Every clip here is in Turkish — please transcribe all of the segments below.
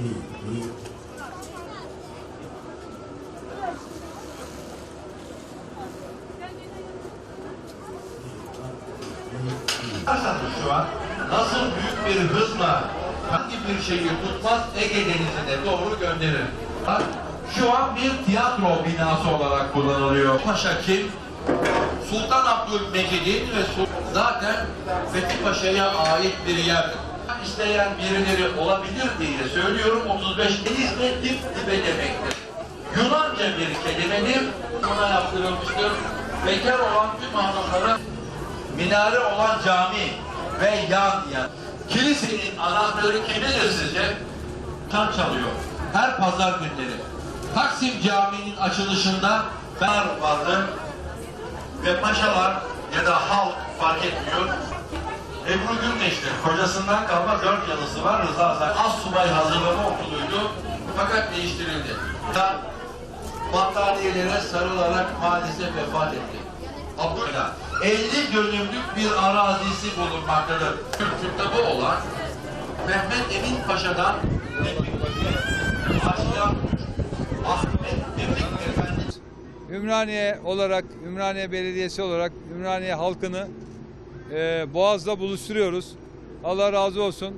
değil. Şu an nasıl büyük bir hızla hangi bir şeyi tutmaz Ege Denizi'ne doğru gönderir. Şu an bir tiyatro binası olarak kullanılıyor. Paşa kim? Sultan Abdülmecid'in ve Sultan zaten Fethi Paşa'ya ait bir yerdir. İsteyen birileri olabilir diye söylüyorum 35 denizle dip dibe demektir. Yunanca bir kelimedir. Buna yaptırılmıştır. Bekar olan tüm hanımlara minare olan cami ve yan yan. Kilisenin anahtarı kimindir sizce? Tam çalıyor. Her pazar günleri. Taksim Camii'nin açılışında ben vardı ve paşalar ya da halk fark etmiyor. Ebru Gündeş'tir. Kocasından kalma dört yalısı var. Rıza Zahir. Az subay hazırlama okuluydu. Fakat değiştirildi. Battaniyelere sarılarak maalesef vefat etti. Abdülhamid 50 dönümlük bir arazisi bulunmaktadır. Kitabı olan Mehmet Emin Paşa'dan başlayan Ahmet Memlik Efendi Ümraniye olarak, Ümraniye Belediyesi olarak Ümraniye halkını e, Boğaz'da buluşturuyoruz. Allah razı olsun.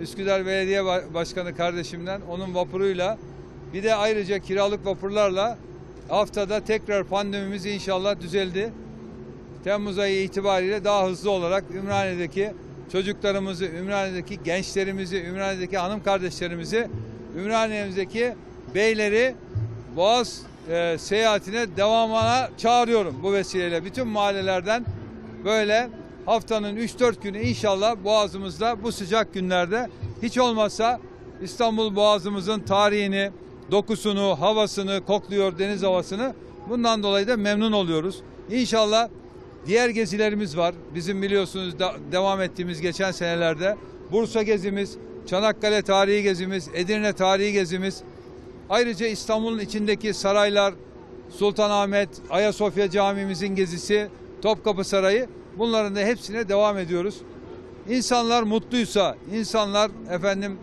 Üsküdar Belediye Ba- Başkanı kardeşimden onun vapuruyla bir de ayrıca kiralık vapurlarla haftada tekrar pandemimiz inşallah düzeldi. Temmuz ayı itibariyle daha hızlı olarak Ümraniye'deki çocuklarımızı, Ümraniye'deki gençlerimizi, Ümraniye'deki hanım kardeşlerimizi, Ümraniye'mizdeki beyleri Boğaz e, seyahatine devamına çağırıyorum bu vesileyle. Bütün mahallelerden böyle haftanın 3-4 günü inşallah Boğazımızda bu sıcak günlerde hiç olmazsa İstanbul Boğazımızın tarihini, dokusunu, havasını kokluyor deniz havasını. Bundan dolayı da memnun oluyoruz. İnşallah diğer gezilerimiz var. Bizim biliyorsunuz da, devam ettiğimiz geçen senelerde Bursa gezimiz, Çanakkale tarihi gezimiz, Edirne tarihi gezimiz. Ayrıca İstanbul'un içindeki saraylar, Sultanahmet, Ayasofya Camimizin gezisi, Topkapı Sarayı bunların da hepsine devam ediyoruz. İnsanlar mutluysa, insanlar efendim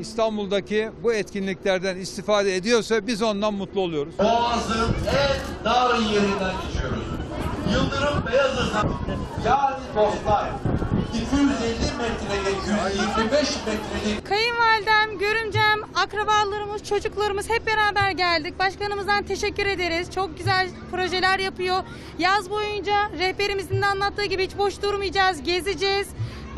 İstanbul'daki bu etkinliklerden istifade ediyorsa biz ondan mutlu oluyoruz. Boğaz'ın en dar yerinden geçiyoruz. Yıldırım Beyazıt'tan yani dostlar 250 metreye 125 metrelik Kayınvalidem, görümcem, akrabalarımız, çocuklarımız hep beraber geldik. Başkanımızdan teşekkür ederiz. Çok güzel projeler yapıyor. Yaz boyunca rehberimizin de anlattığı gibi hiç boş durmayacağız, gezeceğiz.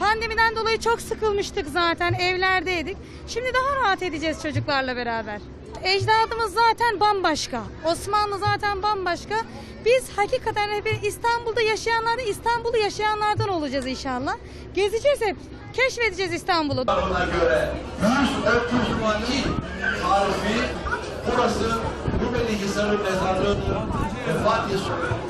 Pandemiden dolayı çok sıkılmıştık zaten, evlerdeydik. Şimdi daha rahat edeceğiz çocuklarla beraber. Ecdadımız zaten bambaşka. Osmanlı zaten bambaşka. Biz hakikaten rehber İstanbul'da yaşayanlar İstanbul'u yaşayanlardan olacağız inşallah. Gezeceğiz hep. Keşfedeceğiz İstanbul'u. Buna göre 132 harfi burası Rumeli Hisarı Mezarlığı'nın ve Fatih Sultan